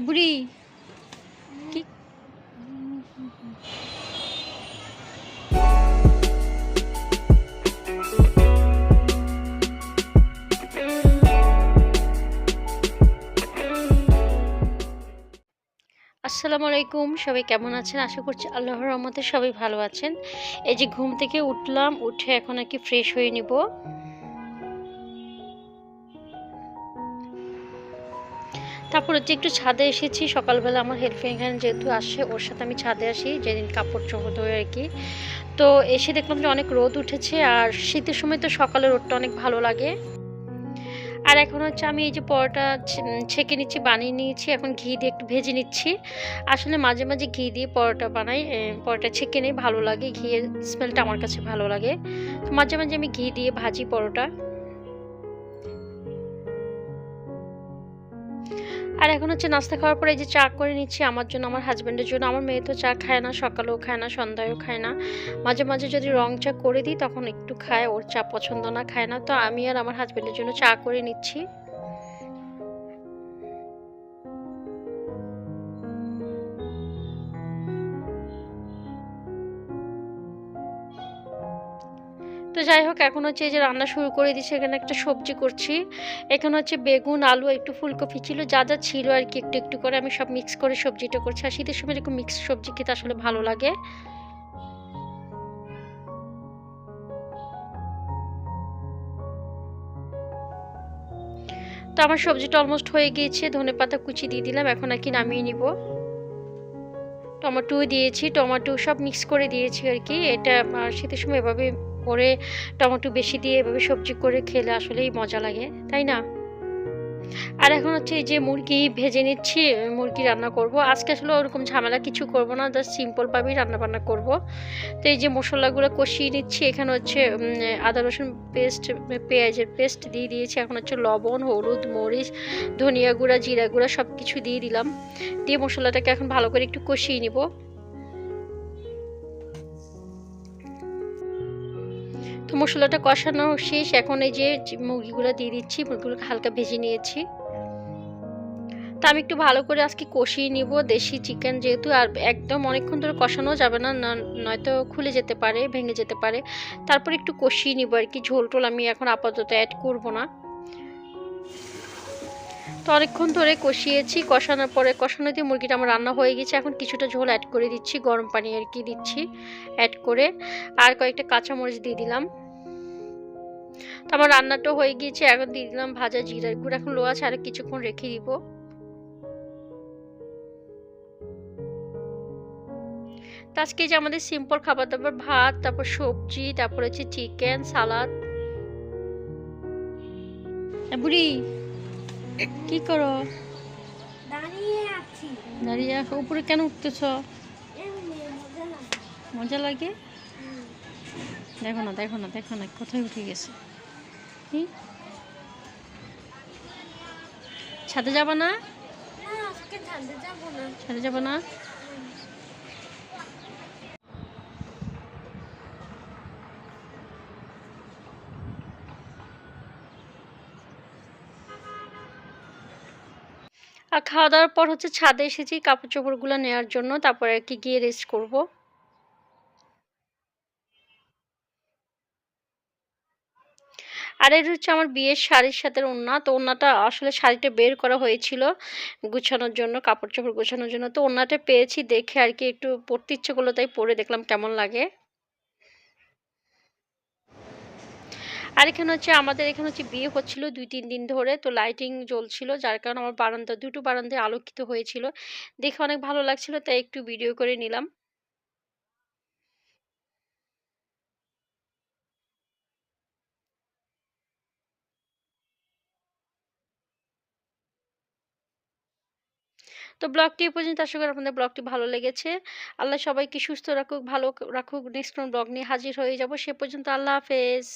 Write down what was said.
বুড়ি। আসসালামু আলাইকুম, সবাই কেমন আছেন? আশা করছি আল্লাহর রহমতে সবাই ভালো আছেন। এই যে ঘুম থেকে উঠলাম, উঠে এখন আর কি ফ্রেশ হয়ে নিব। তারপর হচ্ছে একটু ছাদে এসেছি, সকালবেলা আমার হেল্পিং হ্যান্ড যেহেতু আসে, ওর সাথে আমি ছাদে আসি, যেদিন কাপড় চোপড় ধরে আর কি। তো এসে দেখলাম যে অনেক রোদ উঠেছে আর শীতের সময় তো সকালে রোদটা অনেক ভালো লাগে। আর এখন হচ্ছে আমি এই যে পরোটা ছেঁকে নিচ্ছি, বানিয়ে নিয়েছি, এখন ঘি দিয়ে একটু ভেজে নিচ্ছি। আসলে মাঝে মাঝে ঘি দিয়ে পরোটা বানাই পরোটা ছেঁকে নেই, ভালো লাগে, ঘিয়ের স্মেলটা আমার কাছে ভালো লাগে। তো মাঝে মাঝে আমি ঘি দিয়ে ভাজি পরোটা। আর এখন হচ্ছে নাস্তা খাওয়ার পরে এই যে চা করে নিচ্ছি, আমার জন্য, আমার হাজব্যান্ডের জন্য। আমার মেয়ে তো চা খায় না, সকালেও খায় না, সন্ধ্যায়ও খায় না। মাঝে মাঝে যদি রং চা করে দিই, তখন একটু খায়, ওর চা পছন্দ না, খায় না। তো আমি আর আমার হাজব্যান্ডের জন্য চা করে নিচ্ছি। তো যাই হোক, এখন হচ্ছে এই যে রান্না শুরু করে দিচ্ছি এখানে একটা সবজি করছি। এখানে হচ্ছে বেগুন, আলু, একটু ফুলকপি ছিল, যা যা ছিল আর কি, একটু একটু করে আমি সব মিক্স করে সবজিটা করছি। আর শীতের সময় এরকম মিক্স সবজি খেতে আসলে ভালো লাগে। তো আমার সবজিটা অলমোস্ট হয়ে গিয়েছে, ধনে পাতা কুচি দিয়ে দিলাম, এখন আর কি নামিয়ে নিব। টমেটো দিয়েছি, টমেটো সব মিক্স করে দিয়েছি আর কি, এটা শীতের সময় এভাবে করে টমেটো বেশি দিয়ে এভাবে সবজি করে খেলে আসলেই মজা লাগে, তাই না? আর এখন হচ্ছে এই যে মুরগি ভেজে নিচ্ছি, মুরগি রান্না করব। আজকে আসলে ওরকম ঝামেলা কিছু করব না জাস্ট সিম্পলভাবেই রান্না বান্না করব। তো এই যে মশলাগুলো কষিয়ে নিচ্ছি, এখানে হচ্ছে আদা, রসুন পেস্ট পেঁয়াজের পেস্ট দিয়ে দিয়েছি। এখন হচ্ছে লবণ, হলুদ, মরিচ, ধনিয়া গুঁড়া, জিরা গুঁড়া সব কিছু দিয়ে দিলাম। দিয়ে মশলাটাকে এখন ভালো করে একটু কষিয়ে নিব। তো মশলাটা কষানো শেষ। এখন এই যে মুরগিগুলো দিয়ে দিচ্ছি, মুরগিগুলোকে হালকা ভেজে নিয়েছি। তা আমি একটু ভালো করে আজকে কষিয়ে নিব, দেশি চিকেন যেহেতু, আর একদম অনেকক্ষণ ধরে কষানো যাবে না, না- নয়তো খুলে যেতে পারে, ভেঙে যেতে পারে। তারপর একটু কষিয়ে নিব আর কি, ঝোল টোল আমি এখন আপাতত অ্যাড করব না। তো অনেকক্ষণ ধরে কষিয়েছি, কষানোর পরে, কষানো দিয়ে মুরগিটা আমার রান্না হয়ে গেছে। এখন কিছুটা ঝোল অ্যাড করে দিচ্ছি, গরম পানি আর কি দিচ্ছি অ্যাড করে। আর কয়েকটা কাঁচামরিচ দিয়ে দিলাম। তো আমার রান্নাটা হয়ে গিয়েছে এখন দিয়ে দিলাম ভাজা জিরার গুঁড়ো। এখন লো আছে আর কিছুক্ষণ রেখে দিব। তো আজকে যে আমাদের সিম্পল খাবার দাবার ভাত তারপর সবজি তারপর হচ্ছে চিকেন সালাদ বুড়ি কি করো? দাঁড়িয়ে আছি। দাঁড়িয়ে উপরে কেন উঠতেছ? মজা লাগে। দেখো না দেখো না দেখো না কোথায় উঠে গেছে? ছাদে যাবা না? ছাদে যাব না। ছাদে যাবা না? আর খাওয়া দাওয়ার পর হচ্ছে ছাদে এসেছি কাপড় চোপড়গুলো নেওয়ার জন্য তারপরে আর কি গিয়ে রেস্ট করব। আর এটা হচ্ছে আমার বিয়ের শাড়ির সাথে ওড়না, তো ওড়নাটা আসলে শাড়িটা বের করা হয়েছিল গুছানোর জন্য কাপড় চোপড় গোছানোর জন্য। তো ওড়নাটা পেয়েছি দেখে আর কি একটু পরতে ইচ্ছে করল, তাই পরে দেখলাম কেমন লাগে। আর এখানে হচ্ছে আমাদের এখানে হচ্ছে বিয়ে হচ্ছিল দুই, তিন দিন ধরে, তো লাইটিং জ্বলছিল, যার কারণে আমার বারান্দা, দুটো বারান্দায় আলোকিত হয়েছিল। দেখে অনেক ভালো লাগছিল, তাই একটু ভিডিও করে নিলাম। তো ব্লগটি পর্যন্ত। আশা করি আপনাদের ব্লগটি ভালো লেগেছে। আল্লাহ সবাইকে সুস্থ রাখুক, ভালো রাখুক। নেক্সট কোন ব্লগ নিয়ে হাজির হয়ে যাব। সে পর্যন্ত আল্লাহ হাফেজ।